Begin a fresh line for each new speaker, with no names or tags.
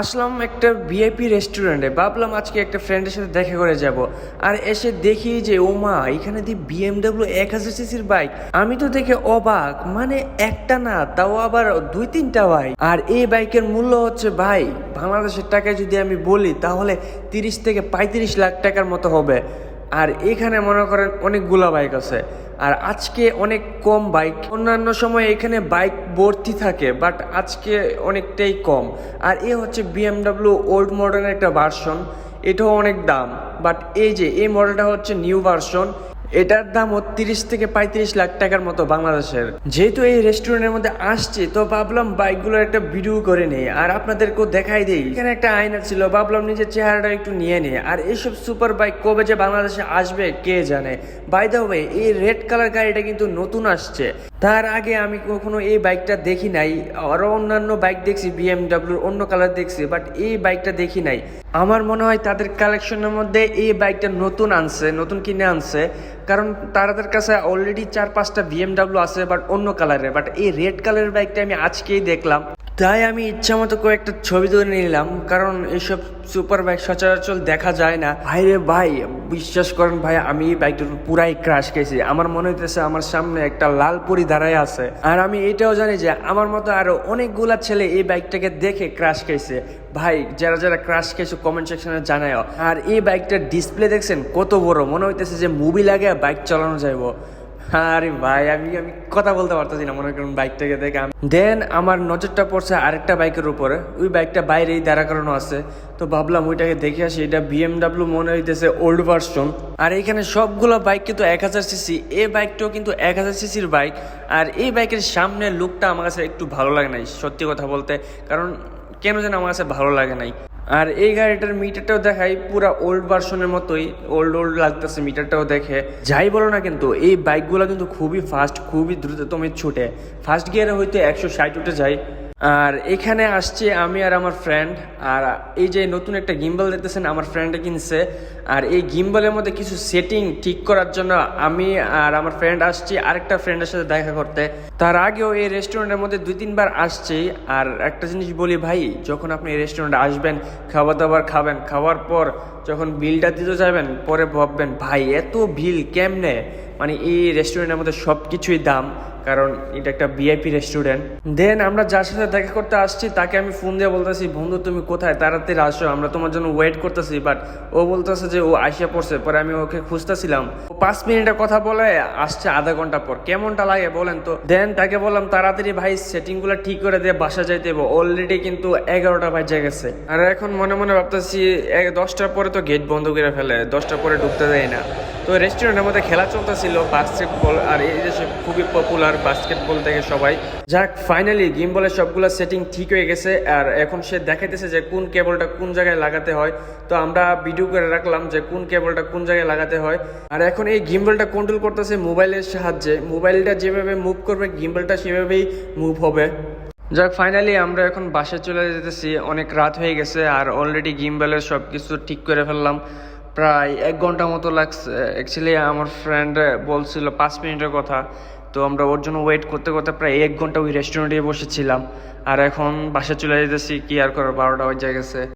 আসলাম একটা ভিআইপি রেস্টুরেন্টে ভাবলাম আজকে একটা ফ্রেন্ডের সাথে দেখা করে যাব। আর এসে দেখি যে, ও মা, এখানে দিয়ে বিএমডাব্লিউ এক হাজার সিসির বাইক আমি তো দেখে অবাক মানে একটা না, তাও আবার দুই তিনটা বাইক আর এই বাইকের মূল্য হচ্ছে, ভাই, বাংলাদেশের টাকায় যদি আমি বলি, তাহলে তিরিশ থেকে পঁয়ত্রিশ লাখ টাকার মতো হবে। আর এখানে মনে করেন অনেকগুলা বাইক আছে। আর আজকে অনেক কম বাইক। অন্যান্য সময় এখানে বাইক ভর্তি থাকে বাট আজকে অনেকটাই কম। আর এ হচ্ছে বিএমডাব্লিউ ওল্ড মডেলের একটা ভার্সন এটাও অনেক দাম বাট এই যে, এই মডেলটা হচ্ছে নিউ ভার্সন এটার দাম তিরিশ থেকে পঁয়ত্রিশ লাখ টাকার মতো বাংলাদেশের। যেহেতু এই রেস্টুরেন্টের মধ্যে আসছে, তো ভাবলাম বাইকগুলোর একটা ভিডিও করে নেই। আর আপনাদেরকেও দেখাই দিই, এখানে একটা আয়না ছিল, ভাবলাম নিজের চেহারাটা একটু নিয়ে নিই। আর এইসব সুপার বাইক কবে যে বাংলাদেশে আসবে, কে জানে? বাই দ্য ওয়ে এই রেড কালার গাড়িটা কিন্তু নতুন আসছে। তার আগে আমি কখনো এই বাইকটা দেখি নাই। আরও অন্যান্য বাইক দেখছি, বিএমডাব্লিউর অন্য কালার দেখছি বাট এই বাইকটা দেখি নাই। আমার মনে হয় তাদের কালেকশনের মধ্যে এই বাইকটা নতুন আনছে, নতুন কিনে আনছে। কারণ তাদের কাছে অলরেডি চার পাঁচটা বিএমডাব্লিউ আছে বাট অন্য কালারের বাট এই রেড কালারের বাইকটা আমি আজকেই দেখলাম। তাই আমি ইচ্ছা মতো কয়েকটা ছবি তুলে নিলাম, কারণ এইসব সুপার বাইক সচরাচর দেখা যায় না। ভাই রে ভাই, বিশ্বাস করেন ভাই, আমি এই বাইকটার পুরাই ক্রাশ খেয়েছি। আমার মনে হইতেছে আমার সামনে একটা লাল পরি দাঁড়ায় আছে। আর আমি এটাও জানি যে আমার মতো আরও অনেকগুলা ছেলে এই বাইকটাকে দেখে ক্রাশ খেয়েছে। ভাই, যারা যারা ক্রাশ খেয়েছে কমেন্ট সেকশনে জানায় আর এই বাইকটার ডিসপ্লে দেখছেন, কত বড়। মনে হইতেছে যে মুভি লাগে বাইক চালানো যাইব। আরে ভাই, আমি আমি কথা বলতে পারতেছি না, মনে করেন বাইকটাকে দেখে দেন আমার নজরটা পড়ছে আরেকটা বাইকের উপরে। ওই বাইকটা বাইরেই দাঁড়া করানো আছে। তো ভাবলাম ওইটাকে দেখে আসি, এটা বিএমডাব্লিউ মনে হইতেছে ওল্ড ভার্সন আর এখানে সবগুলো বাইক কিন্তু এক হাজার সিসি এই বাইকটাও কিন্তু এক হাজার সিসির বাইক। আর এই বাইকের সামনের লুকটা আমার কাছে একটু ভালো লাগে নাই, সত্যি কথা বলতে। কারণ কেন যেন আমার কাছে ভালো লাগে নাই। আর এই গাড়িটার মিটারটাও দেখাই, পুরা ওল্ড ভার্সনের মতোই ওল্ড ওল্ড লাগতেছে মিটারটাও দেখে। যাই বলো না কিন্তু, এই বাইকগুলো কিন্তু খুবই ফাস্ট খুবই দ্রুততম ছুটে। ফার্স্ট গিয়ারে হয়তো একশো ষাট উঠে যায়। আর এখানে আসছে আমি আর আমার ফ্রেন্ড আর এই যে নতুন একটা গিম্বল দেখতেছেন, আমার ফ্রেন্ডে কিনছে। আর এই গিম্বলের মধ্যে কিছু সেটিং ঠিক করার জন্য আমি আর আমার ফ্রেন্ড আসছি, আরেকটা ফ্রেন্ডের সাথে দেখা করতে। তার আগেও এই রেস্টুরেন্টের মধ্যে দুই, তিনবার আসছি। আর একটা জিনিস বলি ভাই, যখন আপনি এই রেস্টুরেন্টে আসবেন খাবার দাবার খাবেন, খাওয়ার পর যখন বিলটা দিতে যাবেন, পরে ভাববেন, ভাই, এত বিল কেমনে? মানে এই রেস্টুরেন্টের মধ্যে সব কিছুই দাম, কারণ এটা একটা ভিআইপি রেস্টুরেন্ট দেন আমরা যার সাথে দেখা করতে আসছি, তাকে আমি ফোন দিয়ে বলতেছি, বন্ধু, তুমি কোথায়? তাড়াতাড়ি আসো, আমরা তোমার জন্য ওয়েট করতেছি। বাট ও বলতেছে যে ও আসিয়া পড়ছে, পরে আমি ওকে খুঁজতেছিলাম। ও পাঁচ মিনিটের কথা বলে, আসছে আধা ঘণ্টা পর। কেমনটা লাগে বলেন তো? দেন তাকে বললাম, তাড়াতাড়ি ভাই সেটিংগুলো ঠিক করে দিয়ে বাসা যাইতে অলরেডি কিন্তু এগারোটা বাজে গেছে। আর এখন মনে মনে ভাবতেছি দশটার পরে তো গেট বন্ধ করে ফেলে, দশটার পরে ঢুকতে দেয় না। তো রেস্টুরেন্টের মধ্যে খেলা চলতেছিল বাস্কেটবল আর এই দেশে খুবই পপুলার বাস্কেটবল থেকে সবাই। যাক ফাইনালি গেম বলের সবগুলো সেটিং ঠিক হয়ে গেছে আর এখন সে দেখাইতেছে যে কোন কেবলটা কোন জায়গায় লাগাতে হয়। তো আমরা ভিডিও করে রাখলাম যে কোন কেবলটা কোন জায়গায় লাগাতে হয়। আর এখন এই গিম্বলটা কন্ট্রোল করতেছে মোবাইলের সাহায্যে। মোবাইলটা যেভাবে মুভ করবে গিম্বলটা সেভাবেই মুভ হবে। যাক ফাইনালি আমরা এখন বাসায় চলে যেতেছি। অনেক রাত হয়ে গেছে আর অলরেডি গিম্বেলের সব কিছু ঠিক করে ফেললাম। প্রায় এক ঘণ্টা মতো লাগছে। অ্যাকচুয়ালি আমার ফ্রেন্ড বলছিল পাঁচ মিনিটের কথা। তো আমরা ওর জন্য ওয়েট করতে করতে প্রায় এক ঘণ্টা ওই রেস্টুরেন্টে বসেছিলাম। আর এখন বাসা চলে যেতেছি কি আর করার? বারোটা বাজে গেছে।